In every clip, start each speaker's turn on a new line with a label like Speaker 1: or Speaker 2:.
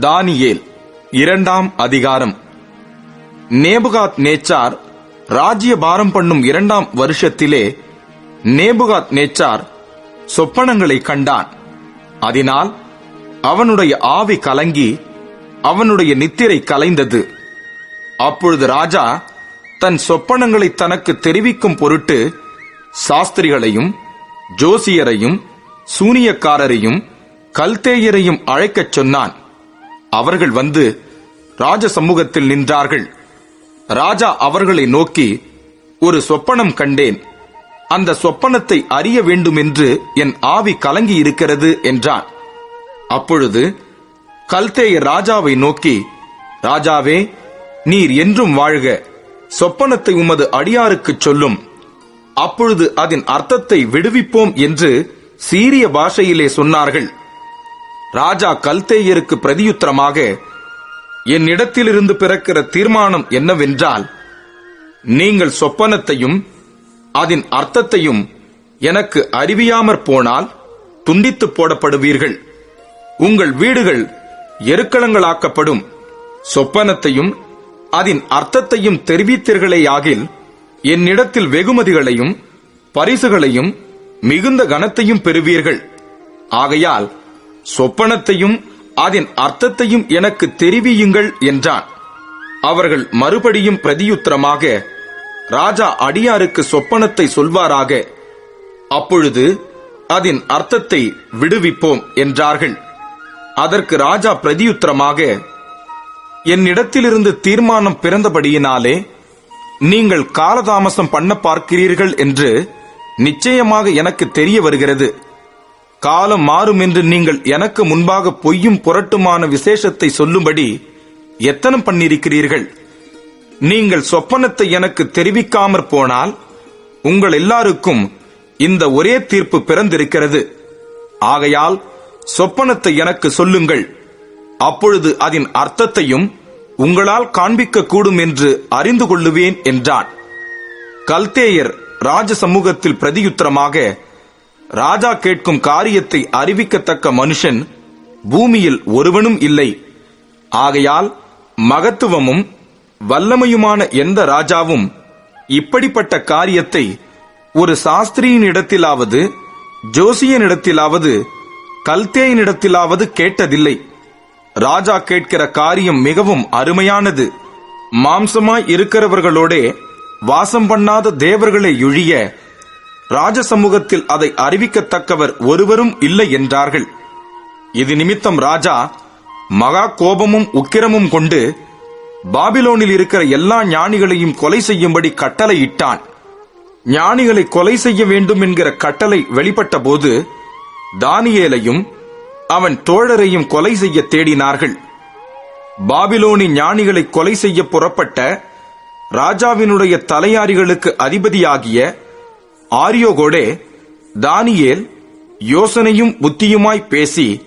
Speaker 1: தானியேல் இரண்டாம் அதிகாரம். நேபுகாத் நேச்சார் ராஜ்யபாரம் பண்ணும் இரண்டாம் வருஷத்திலே நேபுகாத் நேச்சார் சொப்பனங்களை கண்டான். அதனால் அவனுடைய ஆவி கலங்கி அவனுடைய நித்திரை கலைந்தது. அப்பொழுது ராஜா தன் சொப்பனங்களை தனக்கு தெரிவிக்கும் பொருட்டு சாஸ்திரிகளையும் ஜோசியரையும் சூனியக்காரரையும் கல்தேயரையும் அழைக்கச் சொன்னான். அவர்கள் வந்து ராஜ சமூகத்தில் நின்றார்கள். ராஜா அவர்களை நோக்கி ஒரு சொப்பனம் கண்டேன். அந்த சொப்பனத்தை அறிய வேண்டுமென்று என் ஆவி கலங்கி இருக்கிறது என்றான். அப்பொழுது கல்தேய ராஜாவை நோக்கி ராஜாவே நீர் என்றும் வாழ்க. சொப்பனத்தை உமது அடியாருக்குச் சொல்லும். அப்பொழுது அதன் அர்த்தத்தை விடுவிப்போம் என்று சீரிய பாஷையிலே சொன்னார்கள். ராஜா கல்தேயருக்கு பிரதியுத்தரமாக என்னிடத்திலிருந்து பிறக்கிற தீர்மானம் என்னவென்றால் நீங்கள் சொப்பனத்தையும் அதன் அர்த்தத்தையும் எனக்கு அறிவியாமற் போனால் துண்டித்து போடப்படுவீர்கள். உங்கள் வீடுகள் எருக்களங்களாக்கப்படும் சொப்பனத்தையும் அதன் அர்த்தத்தையும் தெரிவித்தீர்களேயாகில் என்னிடத்தில் வெகுமதிகளையும் பரிசுகளையும் மிகுந்த கனத்தையும் பெறுவீர்கள். ஆகையால் சொப்பனத்தையும் அதன் அர்த்தத்தையும் எனக்கு தெரிவியுங்கள் என்றான். அவர்கள் மறுபடியும் பிரதியுத்தரமாக ராஜா அடியாருக்கு சொப்பனத்தை சொல்வாராக அப்பொழுது அதன் அர்த்தத்தை விடுவிப்போம் என்றார்கள். அதற்கு ராஜா பிரதியுத்தரமாக என்னிடத்திலிருந்து தீர்மானம் பிறந்தபடியினாலே நீங்கள் காலதாமசம் பண்ண பார்க்கிறீர்கள் என்று நிச்சயமாக எனக்கு தெரிய வருகிறது. காலம் மாறும் என்று நீங்கள் எனக்கு முன்பாக பொய்யும் புரட்டுமான விசேஷத்தை சொல்லும்படி எத்தனம் பண்ணியிருக்கிறீர்கள்? நீங்கள் சொப்பனத்தை எனக்கு தெரிவிக்காமற் போனால் உங்கள் எல்லாருக்கும் இந்த ஒரே தீர்ப்பு பிறந்திருக்கிறது. ஆகையால் சொப்பனத்தை எனக்கு சொல்லுங்கள். அப்பொழுது அதன் அர்த்தத்தையும் உங்களால் காண்பிக்க கூடும் என்று அறிந்து கொள்ளுவேன் என்றான். கல்தேயர் ராஜ சமூகத்தில் பிரதியுத்தரமாக ராஜா கேட்கும் காரியத்தை அறிவிக்கத்தக்க மனுஷன் பூமியில் ஒருவனும் இல்லை. ஆகையால் மகத்துவமும் வல்லமையுமான எந்த ராஜாவும் இப்படிப்பட்ட காரியத்தை ஒரு சாஸ்திரியினிடத்திலாவது ஜோசியனிடத்திலாவது கல்தேயனிடத்திலாவது கேட்டதில்லை. ராஜா கேட்கிற காரியம் மிகவும் அருமையானது. மாம்சமாய் இருக்கிறவர்களோடே வாசம் பண்ணாத தேவர்களை ஒழிய ராஜ சமூகத்தில் அதை அறிவிக்கத்தக்கவர் ஒருவரும் இல்லை என்றார்கள். இது நிமித்தம் ராஜா மகா கோபமும் உக்கிரமும் கொண்டு பாபிலோனில் இருக்கிற எல்லா ஞானிகளையும் கொலை செய்யும்படி கட்டளையிட்டான் ஞானிகளை கொலை செய்ய வேண்டும் என்கிற கட்டளை வெளிப்பட்ட போது தானியேலையும் அவன் தோழரையும் கொலை செய்ய தேடினார்கள். பாபிலோனி ஞானிகளை கொலை செய்ய புறப்பட்ட ராஜாவினுடைய தலையாரிகளுக்கு அதிபதியாகிய ஆரியோகோடே தானியேல் யோசனையும் புத்தியுமாய் பேசி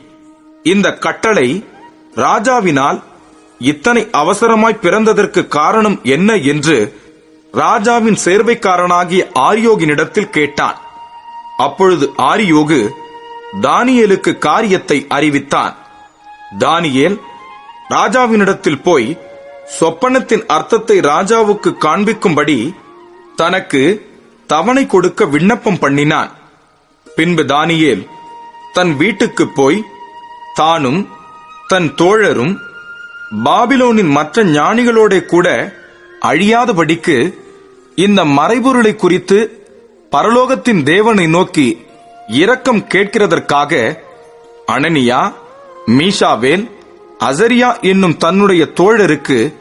Speaker 1: இந்த கட்டளை ராஜாவினால் இத்தனை அவசரமாய் பிறந்ததற்கு காரணம் என்ன என்று ராஜாவின் சேர்வைக்காரனாகிய ஆரியோகினிடத்தில் கேட்டான். அப்பொழுது ஆரியோகு தானியேலுக்கு காரியத்தை அறிவித்தான். தானியேல் ராஜாவினிடத்தில் போய் சொப்பனத்தின் அர்த்தத்தை ராஜாவுக்கு காண்பிக்கும்படி தனக்கு தவணை கொடுக்க விண்ணப்பம் பண்ணினான். பின்பு தானியேல் தன் வீட்டுக்கு போய் தானும் தன் தோழரும் பாபிலோனின் மற்ற ஞானிகளோட கூட அழியாதபடிக்கு இந்த மறைபொருளை குறித்து பரலோகத்தின் தேவனை நோக்கி இரக்கம் கேட்கிறதற்காக அனனியா மீஷாவேல் அசரியா என்னும் தன்னுடைய தோழருக்கு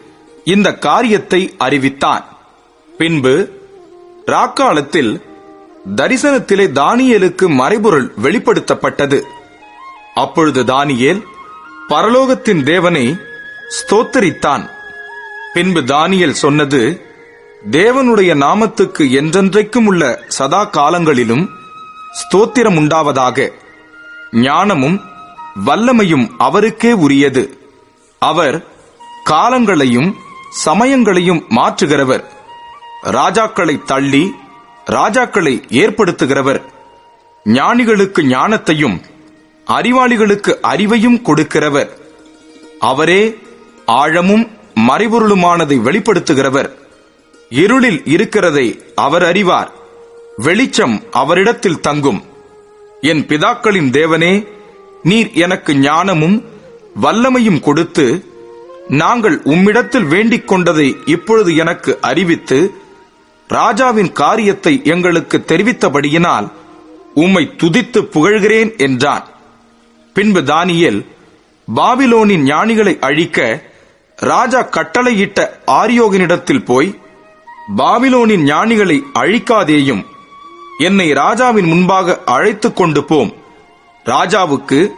Speaker 1: இந்த காரியத்தை அறிவித்தான். பின்பு ராக்காலத்தில் தரிசனத்திலே தானியேலுக்கு மறைபொருள் வெளிப்படுத்தப்பட்டது. அப்பொழுது தானியேல் பரலோகத்தின் தேவனை ஸ்தோத்தரித்தான். பின்பு தானியல் சொன்னது தேவனுடைய நாமத்துக்கு என்றென்றைக்கும் உள்ள சதா காலங்களிலும் ஸ்தோத்திரம் உண்டாவதாக. ஞானமும் வல்லமையும் அவருக்கே உரியது. அவர் காலங்களையும் சமயங்களையும் மாற்றுகிறவர். ராஜாக்களை தள்ளி ராஜாக்களை ஏற்படுத்துகிறவர். ஞானிகளுக்கு ஞானத்தையும் அறிவாளிகளுக்கு அறிவையும் கொடுக்கிறவர். அவரே ஆழமும் மறைபொருளுமானதை வெளிப்படுத்துகிறவர். இருளில் இருக்கிறதை அவர் அறிவார். வெளிச்சம் அவரிடத்தில் தங்கும். என் பிதாக்களின் தேவனே நீர் எனக்கு ஞானமும் வல்லமையும் கொடுத்து நாங்கள் உம்மிடத்தில் வேண்டிக் கொண்டதை இப்பொழுது எனக்கு அறிவித்து ராஜாவின் காரியத்தை எங்களுக்கு தெரிவித்தபடியினால் உம்மை துதித்து புகழ்கிறேன் என்றான். பின்பு தானியேல் பாபிலோனின் ஞானிகளை அழிக்க ராஜா கட்டளையிட்ட ஆரியோகனிடத்தில் போய் பாபிலோனின் ஞானிகளை அழிக்காதேயும் என்னை ராஜாவின் முன்பாக அழைத்து கொண்டு போம். ராஜாவுக்கு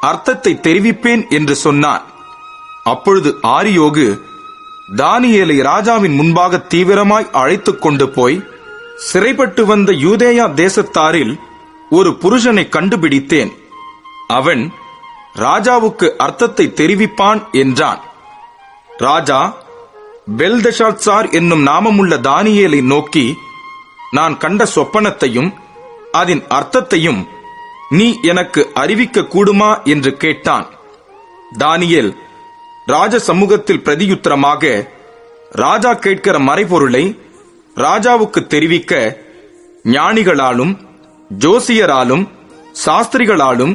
Speaker 1: அர்த்தத்தை தெரிவிப்பேன் என்று சொன்னான். அப்பொழுது ஆரியோகு தானியேலை ராஜாவின் முன்பாக தீவிரமாய் அழைத்துக் கொண்டு போய் சிறைப்பட்டு வந்த யூதேயா தேசத்தாரில் ஒரு புருஷனை கண்டுபிடித்தேன். அவன் ராஜாவுக்கு அர்த்தத்தை தெரிவிப்பான் என்றான். ராஜா பெல்தஷாத்சார் என்னும் நாமமுள்ள தானியேலை நோக்கி நான் கண்ட சொப்பனத்தையும் அதன் அர்த்தத்தையும் நீ எனக்கு அறிவிக்க கூடுமா என்று கேட்டான். தானியேல் ராஜ சமூகத்தில் பிரதியுத்தரமாக ராஜா கேட்கிற மறைபொருளை ராஜாவுக்கு தெரிவிக்க ஞானிகளாலும் ஜோசியராலும் சாஸ்திரிகளாலும்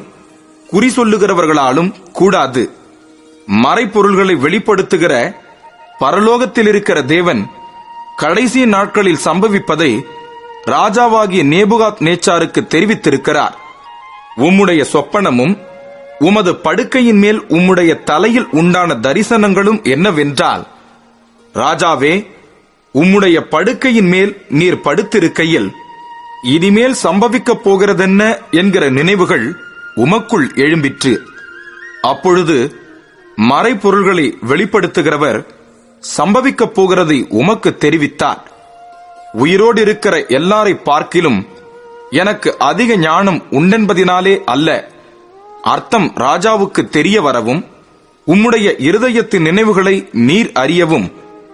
Speaker 1: குறி சொல்லுகிறவர்களாலும் கூடாது. மறைப்பொருள்களை வெளிப்படுத்துகிற பரலோகத்தில் இருக்கிற தேவன் கடைசி நாட்களில் சம்பவிப்பதை ராஜாவாகிய நேபுகாத் நேச்சாருக்கு தெரிவித்திருக்கிறார். உம்முடைய சொப்பனமும் உமது படுக்கையின் மேல் உம்முடைய தலையில் உண்டான தரிசனங்களும் என்னவென்றால் ராஜாவே உம்முடைய படுக்கையின் மேல் நீர் படுத்திருக்கையில் இனிமேல் சம்பவிக்கப் போகிறதென்ன என்கிற நினைவுகள் உமக்குள் எழும்பிற்று. அப்பொழுது மறைப்பொருள்களை வெளிப்படுத்துகிறவர் சம்பவிக்கப் போகிறதை உமக்கு தெரிவித்தார். உயிரோடு இருக்கிற எல்லாரை பார்க்கிலும் எனக்கு அதிக ஞானம் உண்டென்பதினாலே அல்ல. அர்த்தம் ராஜாவுக்கு தெரிய வரவும் உம்முடைய இருதயத்தின் நினைவுகளை நீர் அறியவும்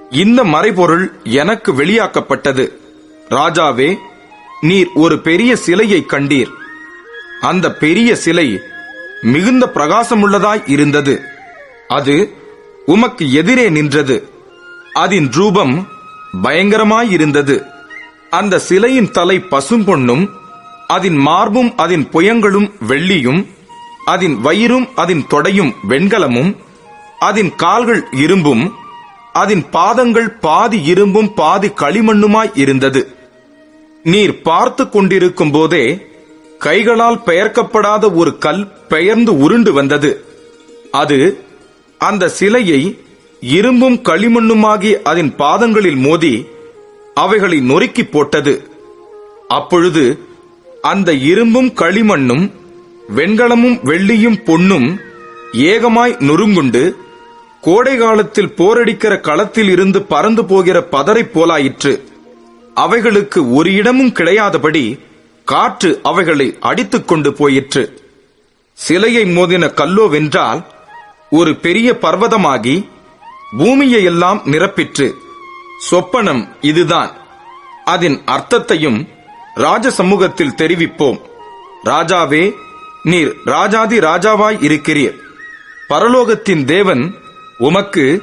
Speaker 1: இந்த மறைபொருள் எனக்கு வெளியாக்கப்பட்டது. ராஜாவே நீர் ஒரு பெரிய சிலையை கண்டீர். அந்த பெரிய சிலை மிகுந்த பிரகாசமுள்ளதாய் இருந்தது. அது உமக்கு எதிரே நின்றது. அதன் ரூபம் பயங்கரமாயிருந்தது. அந்த சிலையின் தலை பசும்பொன்னும் அதன் மார்பும் அதன் புயங்களும் வெள்ளியும் அதன் வயிறும் அதன் தொடையும் வெண்கலமும் அதன் கால்கள் இரும்பும் அதன் பாதங்கள் பாதி இரும்பும் பாதி களிமண்ணுமாய் இருந்தது. நீர் பார்த்து கொண்டிருக்கும் போதே கைகளால் பெயர்க்கப்படாத ஒரு கல் பெயர்ந்து உருண்டு வந்தது. அது அந்த சிலையை இரும்பும் களிமண்ணுமாகி அதன் பாதங்களில் மோதி அவைகளை நொறுக்கி போட்டது. அப்பொழுது அந்த இரும்பும் களிமண்ணும் வெண்கலமும் வெள்ளியும் பொன்னும் ஏகமாய் நொறுங்குண்டு கோடை காலத்தில் போரடிக்கிற களத்தில் இருந்து பறந்து போகிற பதரை போலாயிற்று. அவைகளுக்கு ஒரு இடமும் கிடையாதபடி காற்று அவைகளை அடித்துக் கொண்டு போயிற்று. சிலையை மோதின கல்லோவென்றால் ஒரு பெரிய பர்வதமாகி பூமியை எல்லாம் நிரப்பிற்று. சொப்பனம் இதுதான். அதன் அர்த்தத்தையும் ராஜ சமூகத்தில் தெரிவிப்போம். ராஜாவே நீர் ராஜாதி ராஜாவாய் இருக்கிறீர். பரலோகத்தின் தேவன் உமக்கு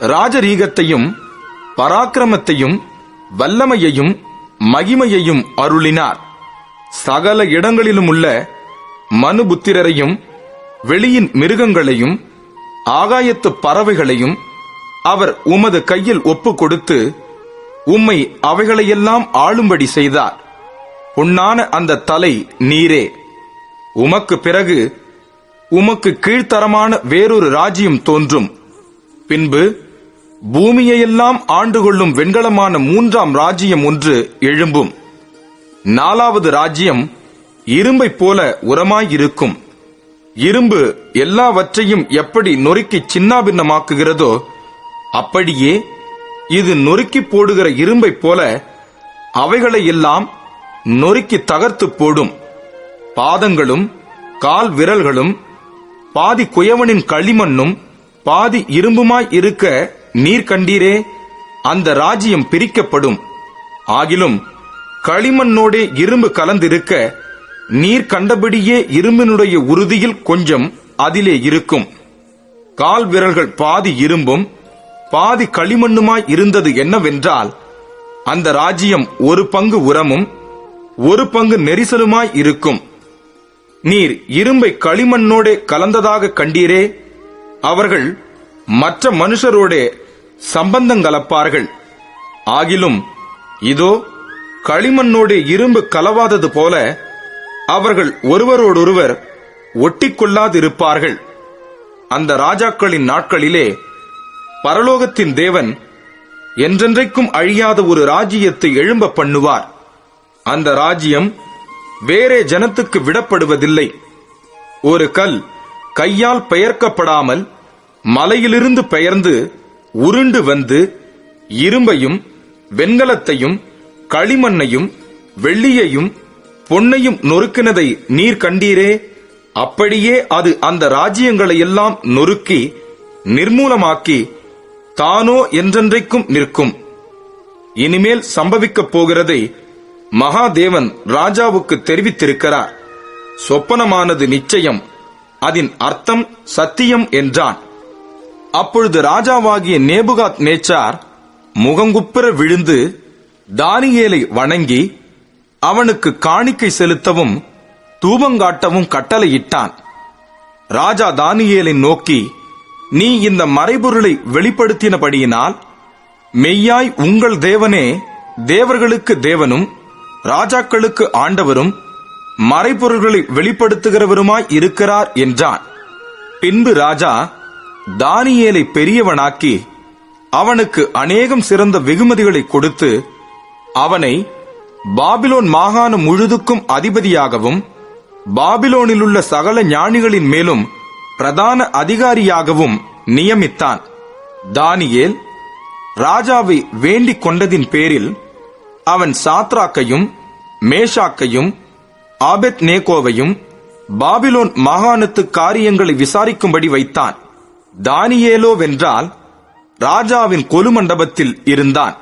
Speaker 1: ராஜரீகத்தையும் பராக்கிரமத்தையும் வல்லமையையும் மகிமையையும் அருளினார். சகல இடங்களிலும் உள்ள மனுபுத்திரரையும் வெளியின் மிருகங்களையும் ஆகாயத்து பறவைகளையும் அவர் உமது கையில் ஒப்பு கொடுத்து உம்மை அவைகளையெல்லாம் ஆளும்படி செய்தார். உன்னான அந்த தலை நீரே. உமக்கு பிறகு உமக்கு கீழ்த்தரமான வேறொரு ராஜ்யம் தோன்றும். பின்பு பூமியையெல்லாம் ஆண்டு கொள்ளும் வெண்கலமான மூன்றாம் ராஜ்யம் ஒன்று எழும்பும். நாலாவது ராஜ்யம் இரும்பைப் போல உரமாயிருக்கும். இரும்பு எல்லாவற்றையும் எப்படி நொறுக்கி சின்னாபின்னமாக்குகிறதோ அப்படியே இது நொறுக்கி போடுகிற இரும்பைப் போல அவைகளை எல்லாம் நொறுக்கி தகர்த்து போடும். பாதங்களும் கால் விரல்களும் பாதி குயவனின் களிமண்ணும் பாதி இரும்புமாய் இருக்க நீர் கண்டீரே அந்த ராஜ்யம் பிரிக்கப்படும். ஆகிலும் களிமண்ணோடே இரும்பு கலந்திருக்க நீர் கண்டபடியே இரும்பினுடைய உறுதியில் கொஞ்சம் அதிலே இருக்கும். கால் விரல்கள் பாதி இரும்பும் பாதி களிமண்ணுமாய் இருந்தது என்னவென்றால் அந்த ராஜ்யம் ஒரு பங்கு உரமும் ஒரு பங்கு நெரிசலுமாய் இருக்கும். நீர் இரும்பை களிமண்ணோடே கலந்ததாக கண்டீரே? அவர்கள் மற்ற மனுஷரோடே சம்பந்தங்கலப்பார்கள் ஆகிலும் இதோ களிமண்ணோடே இரும்பு கலவாதது போல அவர்கள் ஒருவரோடொருவர் ஒட்டிக்கொள்ளாதிருப்பார்கள். அந்த ராஜாக்களின் நாட்களிலே பரலோகத்தின் தேவன் என்றென்றைக்கும் அழியாத ஒரு ராஜ்யத்தை எழும்ப பண்ணுவார். அந்த ராஜ்யம் வேறே ஜனத்துக்கு விடப்படுவதில்லை. ஒரு கல் கையால் பெயர்க்கப்படாமல் மலையிலிருந்து பெயர்ந்து உருண்டு வந்து இரும்பையும் வெண்கலத்தையும் களிமண்ணையும் வெள்ளியையும் பொன்னையும் நொறுக்கினதை நீர் கண்டீரே? அப்படியே அது அந்த ராஜ்யங்களை எல்லாம் நொறுக்கி நிர்மூலமாக்கி தானோ என்றென்றைக்கும் நிற்கும். இனிமேல் சம்பவிக்கப் போகிறதை மகாதேவன் ராஜாவுக்கு தெரிவித்திருக்கிறார். சொப்பனமானது நிச்சயம் அதன் அர்த்தம் சத்தியம் என்றான். அப்பொழுது ராஜாவாகிய நேபுகாத் நேச்சார் முகங்குப்புற விழுந்து தானியேலை வணங்கி அவனுக்கு காணிக்கை செலுத்தவும் தூபங்காட்டவும் கட்டளையிட்டான். ராஜா தானியேலை நோக்கி நீ இந்த மறைபொருளை வெளிப்படுத்தினபடியினால் மெய்யாய் உங்கள் தேவனே தேவர்களுக்கு தேவனும் ராஜாக்களுக்கு ஆண்டவரும் மறைபொருள்களை வெளிப்படுத்துகிறவருமாய் இருக்கிறார் என்றான். பின்பு ராஜா தானியேலை பெரியவனாக்கி அவனுக்கு அநேகம் சிறந்த வெகுமதிகளை கொடுத்து அவனை பாபிலோன் மாகாணம் முழுதுக்கும் அதிபதியாகவும் பாபிலோனிலுள்ள சகல ஞானிகளின் மேலும் பிரதான அதிகாரியாகவும் நியமித்தான். தானியேல் ராஜாவை வேண்டிக் கொண்டதின் பேரில் அவன் சாத்ராக்கையும் மேஷாக்கையும் ஆபெத் நேகோவையும் பாபிலோன் மாகாணத்து காரியங்களை விசாரிக்கும்படி வைத்தான். தானியேலோ வென்றால் ராஜாவின் கொலுமண்டபத்தில் இருந்தான்.